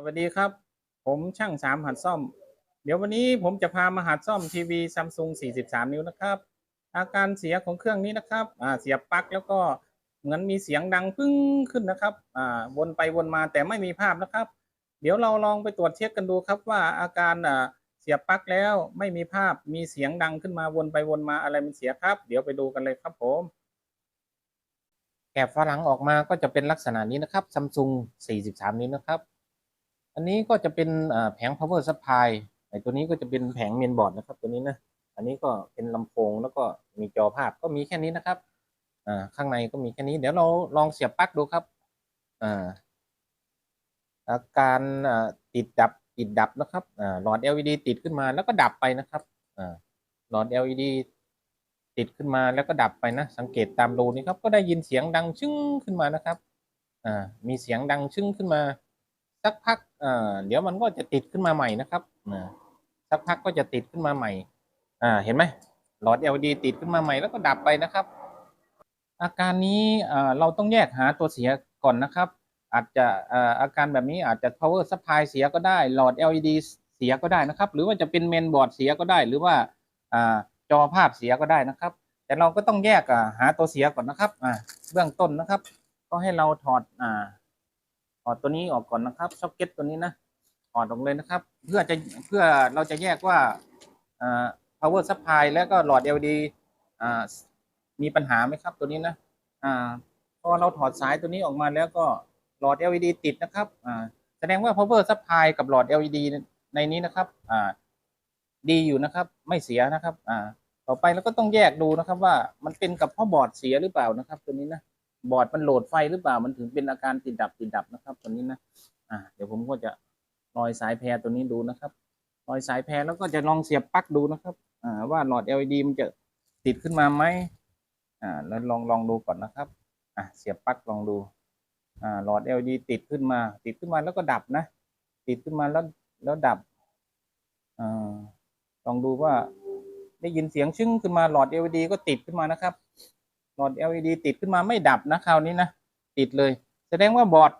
สวัสดีครับ ผมช่างสามหัดซ่อม เดี๋ยววันนี้ผมจะพามาหัดซ่อมทีวีซัมซุง43 นิ้วนะครับ อาการเสียของเครื่องนี้นะครับอ่าเสียบปลั๊กแล้วก็เหมือนมีเสียงดังปึ้งขึ้นนะครับอ่าวนไปวนมาแต่ไม่มีภาพนะครับ เดี๋ยวเราลองไปตรวจเช็คกันดูครับว่าอาการอ่าเสียบปลั๊กแล้วไม่มีภาพมีเสียงดังขึ้นมาวนไปวนมาอะไรมันเสียครับ เดี๋ยวไปดูกันเลยครับผมแกะฝาหลังออกมาก็จะเป็นลักษณะนี้นะครับซัมซุง43 นิ้วนะครับ อันนี้ก็จะเป็นแผง power supply ไอ้ตัวนี้ก็จะเป็นแผงเมนบอร์ดนะครับ ตัวนี้นะ อันนี้ก็เป็นลำโพงแล้วก็มีจอภาพก็มีแค่นี้นะครับ อ่า ข้างในก็มีแค่นี้ เดี๋ยวเราลองเสียบปลั๊กดูครับ อ่า อาการติดดับติดดับนะครับ อ่า หลอด LED ติดขึ้นมาแล้วก็ดับไปนะครับ อ่า หลอด LED ติดขึ้นมาแล้วก็ดับไปนะ สังเกตตามรูนี้ครับ ก็ได้ยินเสียงดังชึ้งขึ้นมานะครับ อ่า มีเสียงดังชึ้งขึ้นมา สักพัก อ่าเดี๋ยวมันก็จะติดขึ้นมาใหม่นะครับอ่าสักพักก็จะติดขึ้นมาใหม่ อ่า เห็นไหมหลอด LED ติดขึ้นมาใหม่แล้วก็ดับไปนะครับ อาการนี้อ่าเราต้องแยกหาตัวเสียก่อนนะครับ อาจจะอ่าอาการแบบนี้อาจจะ power supply เสียก็ได้ หลอด LED เสียก็ได้นะครับ หรือว่าจะเป็นเมนบอร์ดเสียก็ได้ หรือว่าอ่าจอภาพเสียก็ได้นะครับ แต่เราก็ต้องแยกอ่าหาตัวเสียก่อนนะครับอ่าเบื้องต้นนะครับ ก็ให้เราถอด ออดตัวนี้ออกก่อนนะครับซ็อกเก็ตตัวนี้นะถอดออกเลยนะครับ เพื่อจะเพื่อเราจะแยกว่าอ่า power supply แล้วก็หลอด LED อ่ามีปัญหาไหมครับตัวนี้นะอ่าพอเราถอดสายตัวนี้ออกมาแล้วก็หลอด LED ติดนะครับอ่าแสดงว่า power supply กับหลอด LED ในนี้นะครับอ่าดีอยู่นะครับ ไม่เสียนะครับอ่าต่อไปเราก็ต้องแยกดูนะครับว่ามันเป็นกับพ่อบอร์ดเสียหรือเปล่านะครับ ตัวนี้นะ บอร์ดมันโหลดไฟหรือเปล่ามันถึงเป็นอาการติดดับติดดับนะครับ ตัวนี้นะอ่าเดี๋ยวผมก็จะลอยสายแพรตัวนี้ดูนะครับลอยสายแพรแล้วก็จะลองเสียบปลั๊กดูนะครับ อ่า ว่าหลอด LED มันจะติดขึ้นมาไหมอ่าแล้วลองลองดูก่อนนะครับอ่าเสียบปลั๊กลองดูอ่าหลอด LED ติดขึ้นมา ติดขึ้นมาแล้วก็ดับนะ ติดขึ้นมาแล้วแล้วดับอ่าลองดูว่าได้ยินเสียงชึ้งขึ้นมาหลอด LED ก็ติดขึ้นมานะครับ หลอด LED ติดขึ้นมาไม่ดับนะคราวนี้นะติดเลย แสดงว่าบอร์ด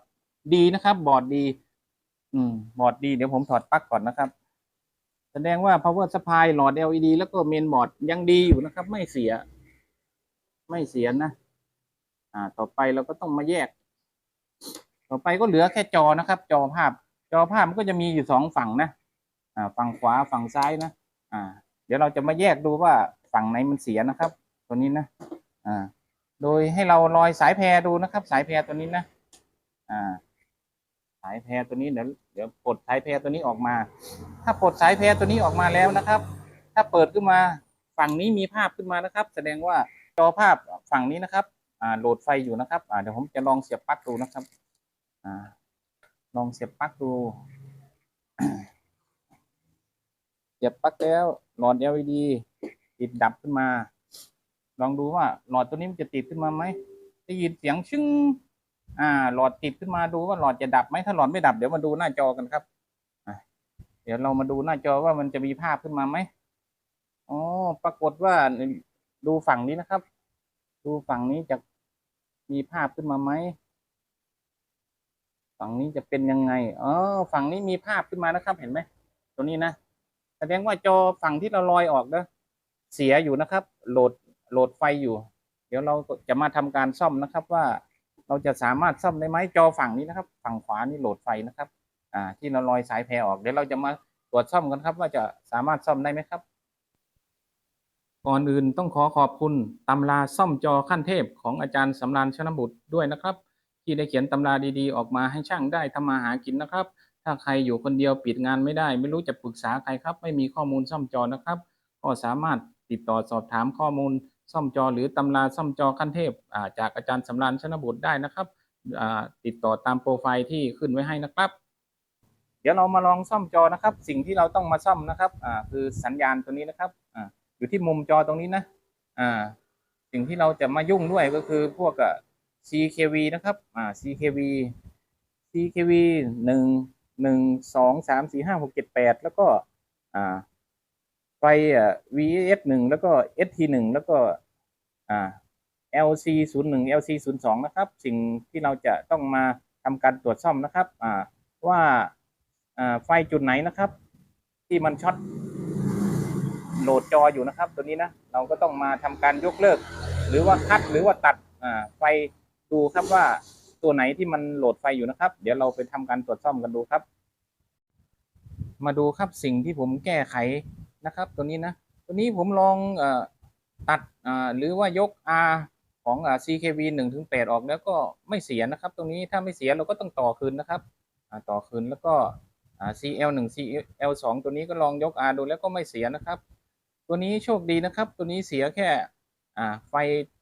ดีนะครับ บอร์ดดี อืมบอร์ดดีเดี๋ยวผมถอดปลั๊กก่อนนะครับ แสดงว่า power supply หลอด LED แล้วก็เมนบอร์ดยังดีอยู่นะครับ ไม่เสีย ไม่เสียนะอ่า ต่อไปเราก็ต้องมาแยก ต่อไปก็เหลือแค่จอนะครับ จอภาพ จอภาพมันก็จะมีอยู่สองฝั่งนะอ่า ฝั่งขวาฝั่งซ้ายนะอ่า เดี๋ยวเราจะมาแยกดูว่าฝั่งไหนมันเสียนะครับ ตัวนี้นะ อ่า โดยให้เราลอยสายแพรดูนะครับ สายแพรตัวนี้นะ อ่า สายแพรตัวนี้เดี๋ยวเดี๋ยวปลดสายแพรตัวนี้ออกมา ถ้าปลดสายแพรตัวนี้ออกมาแล้วนะครับ ถ้าเปิดขึ้นมาฝั่งนี้มีภาพขึ้นมานะครับ แสดงว่าจอภาพฝั่งนี้นะครับ อ่า โหลดไฟอยู่นะครับ อ่า เดี๋ยวผมจะลองเสียบปลั๊กดูนะครับ อ่า ลองเสียบปลั๊กดูเสียบปลั๊กแล้วหลอด LED ติดดับขึ้นมา ลองดูว่าหลอดตัวนี้มันจะติดขึ้นมาไหมได้ยินเสียงชึ้งอ่า หลอดติดขึ้นมาดูว่าหลอดจะดับไหมถ้าหลอดไม่ดับเดี๋ยวมาดูหน้าจอกันครับเดี๋ยวเรามาดูหน้าจอว่ามันจะมีภาพขึ้นมาไหมอ๋อปรากฏว่าดูฝั่งนี้นะครับ ดูฝั่งนี้จะมีภาพขึ้นมาไหมฝั่งนี้จะเป็นยังไงอ๋อฝั่งนี้มีภาพขึ้นมานะครับ เห็นไหมตัวนี้นะแสดงว่าจอฝั่งที่เราลอยออกนะเสียอยู่นะครับ โหลด โหลดไฟอยู่ เดี๋ยวเราจะมาทำการซ่อมนะครับว่าเราจะสามารถซ่อมได้ไหมจอฝั่งนี้นะครับ ฝั่งขวานี่โหลดไฟนะครับ อ่า ที่เราลอยสายแพรออกเดี๋ยวเราจะมาตรวจซ่อมกันครับ ว่าจะสามารถซ่อมได้ไหมครับก่อนอื่นต้องขอขอบคุณตำราซ่อมจอขั้นเทพของอาจารย์สำราญชนบุตรด้วยนะครับ ที่ได้เขียนตำราดีๆ ออกมาให้ช่างได้ทำมาหากินนะครับ ถ้าใครอยู่คนเดียวปิดงานไม่ได้ ไม่รู้จะปรึกษาใครครับ ไม่มีข้อมูลซ่อมจอนะครับ ก็สามารถติดต่อสอบถามข้อมูล ซ่อมจอหรือตำราซ่อมจอขั้นเทพจากอาจารย์สำราญชนบุตรได้นะครับ ติดต่อตามโปรไฟล์ที่ขึ้นไว้ให้นะครับ เดี๋ยวเรามาลองซ่อมจอนะครับ สิ่งที่เราต้องมาซ่อมนะครับคือสัญญาณตัวนี้นะครับออยู่ที่มุมจอตรงนี้นะสิ่งที่เราจะมายุ่งด้วยก็คือพวก CKV นะครับ CKV CKV หนึ่งหนึ่งสองสามสี่ห้าหกเจ็ดแปดแล้วก็ ไฟอ่า VS หนึ่งแล้วก็ ST หนึ่งแล้วก็อ่า LC ศูนย์หนึ่ง LC ศูนย์สองนะครับ สิ่งที่เราจะต้องมาทำการตรวจซ่อมนะครับ อ่า ว่าอ่าไฟจุดไหนนะครับ ที่มันช็อตโหลดจออยู่นะครับ ตัวนี้นะเราก็ต้องมาทำการยกเลิก หรือว่าคัดหรือว่าตัดอ่าไฟดูครับว่าตัวไหนที่มันโหลดไฟอยู่นะครับ เดี๋ยวเราไปทำการตรวจซ่อมกันดูครับ มาดูครับสิ่งที่ผมแก้ไข นะครับ ตัวนี้นะตัวนี้ผมลองอตัดหรือว่ายก R ของ CKV 1ถึง8ออกแล้วก็ไม่เสียนะครับ ตรงนี้ถ้าไม่เสียเราก็ต้องต่อคืนนะครับต่อคืนแล้วก็อ่า CL 1 CL 2ตัวนี้ก็ลองยก R ดูแล้วก็ไม่เสียนะครับ ตัวนี้โชคดีนะครับ ตัวนี้เสียแค่ไฟ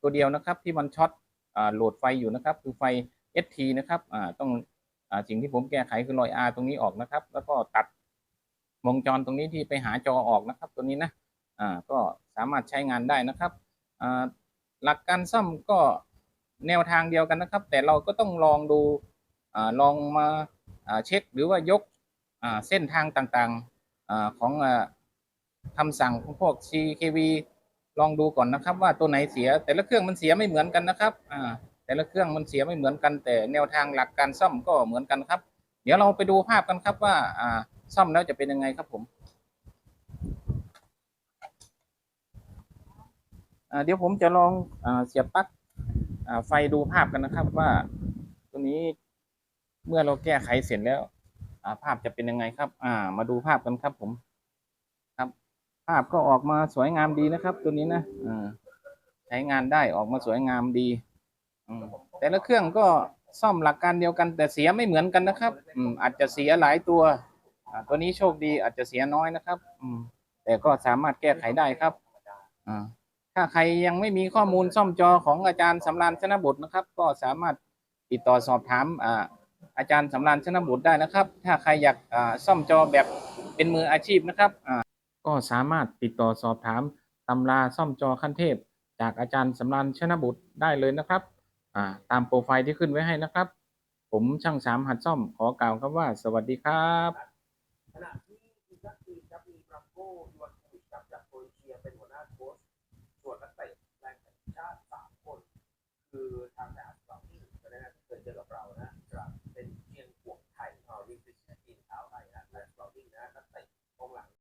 ตัวเดียวนะครับ ที่มันช็อตโหลดไฟอยู่นะครับ คือไฟ ST นะครับต้องอสิ่งที่ผมแก้ไขคือรอย R ตรงนี้ออกนะครับ แล้วก็ตัด วงจรตรงนี้ที่ไปหาจอออกนะครับ ตัวนี้นะอ่าก็สามารถใช้งานได้นะครับอ่าหลักการซ่อมก็แนวทางเดียวกันนะครับ แต่เราก็ต้องลองดูอ่าลองมาอ่าเช็คหรือว่ายกอ่าเส้นทางต่างๆอ่าของอ่าคำสั่งของพวก CKV ลองดูก่อนนะครับ ว่าตัวไหนเสีย แต่ละเครื่องมันเสียไม่เหมือนกันนะครับอ่าแต่ละเครื่องมันเสียไม่เหมือนกันแต่แนวทางหลักการซ่อมก็เหมือนกันครับ เดี๋ยวเราไปดูภาพกันครับว่าอ่า ซ่อมแล้วจะเป็นยังไงครับผมเดี๋ยวผมจะลองอเสียบปลั๊กไฟดูภาพกันนะครับว่าตัวนี้เมื่อเราแก้ไขเสร็จแล้วาภาพจะเป็นยังไงครับ อ่า มาดูภาพกันครับผมภาพก็ออกมาสวยงามดีนะครับ ตัวนี้นะอ่าใช้งานได้ออกมาสวยงามดีอแต่ละเครื่องก็ซ่อมหลักการเดียวกัน แต่เสียไม่เหมือนกันนะครับอืมอาจจะเสียหลายตัว ตัวนี้โชคดีอาจจะเสียน้อยนะครับ อืม แต่ก็สามารถแก้ไขได้ครับ อ่า ถ้าใครยังไม่มีข้อมูลซ่อมจอของอาจารย์สำราญชนบุตรนะครับ ก็สามารถติดต่อสอบถามอ่าอาจารย์สำราญชนบุตรได้นะครับ ถ้าใครอยากอ่าซ่อมจอแบบเป็นมืออาชีพนะครับ อ่า ก็สามารถติดต่อสอบถามตำราซ่อมจอขั้นเทพ จากอาจารย์สำรันชนบุตรได้เลยนะครับ อ่า ตามโปรไฟล์ที่ขึ้นไว้ให้นะครับ ผมช่างสามหัดซ่อมขอกล่าวคำว่า สวัสดีครับ ขณะที่ทีมชาติจีนครับมีบรัมโก้ยวนคูวิชครับจาก